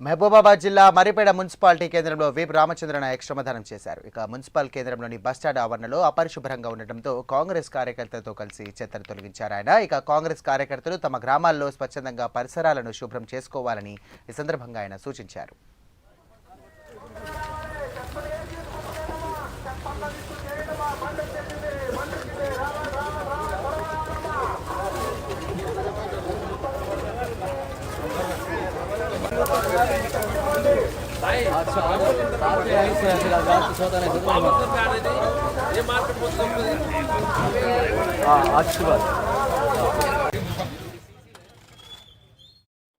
మహబూబాబాద్ జిల్లా మరిపేడ మున్సిపాలిటీ కేంద్రంలో వీప్ రామచంద్ర నాయక్ శ్రమదానం చేశారు. ఇక మున్సిపల్ కేంద్రంలోని బస్టాండ్ ఆవరణలో అపరిశుభ్రంగా ఉండటంతో కాంగ్రెస్ కార్యకర్తలతో కలిసి చెత్తను తొలగించారు ఆయన. ఇక కాంగ్రెస్ కార్యకర్తలు తమ గ్రామాల్లో స్వచ్ఛందంగా పరిసరాలను శుభ్రం చేసుకోవాలని ఈ సందర్భంగా ఆయన సూచించారు.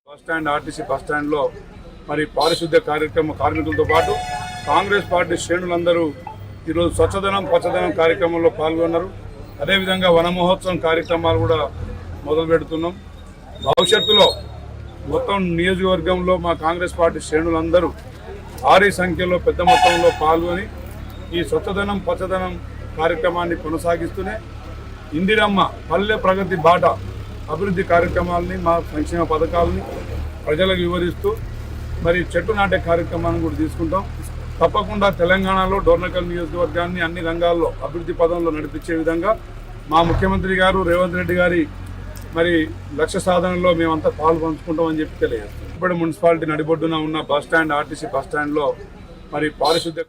బస్ స్టాండ్ ఆర్టీసీ బస్ స్టాండ్లో మరి పారిశుద్ధ్య కార్యక్రమ కార్మికులతో పాటు కాంగ్రెస్ పార్టీ శ్రేణులందరూ ఈరోజు స్వచ్ఛదనం పచ్చదనం కార్యక్రమంలో పాల్గొన్నారు. అదేవిధంగా వన మహోత్సవం కార్యక్రమాలు కూడా మొదలు పెడుతున్నాం భవిష్యత్తులో మొత్తం నియోజకవర్గంలో మా కాంగ్రెస్ పార్టీ శ్రేణులందరూ భారీ సంఖ్యలో పెద్ద మొత్తంలో పాల్గొని ఈ స్వచ్ఛదనం పచ్చదనం కార్యక్రమాన్ని కొనసాగిస్తూనే ఇందిరమ్మ పల్లె ప్రగతి బాట అభివృద్ధి కార్యక్రమాలని మా సంక్షేమ పథకాలని ప్రజలకు వివరిస్తూ మరి చెట్టు నాటే కార్యక్రమాన్ని కూడా తీసుకుంటాం. తప్పకుండా తెలంగాణలో డోర్నకల్ నియోజకవర్గాన్ని అన్ని రంగాల్లో అభివృద్ధి పదంలో నడిపించే విధంగా మా ముఖ్యమంత్రి గారు రేవంత్ రెడ్డి గారి మరి లక్ష్య సాధనలో మేమంతా పాలు పంచుకుంటామని చెప్పి తెలియజేస్తాం ఇప్పుడు మున్సిపాలిటీ నడిబొడ్డున ఉన్న బస్ స్టాండ్ ఆర్టీసీ బస్ స్టాండ్లో మరి పారిశుద్ధ్య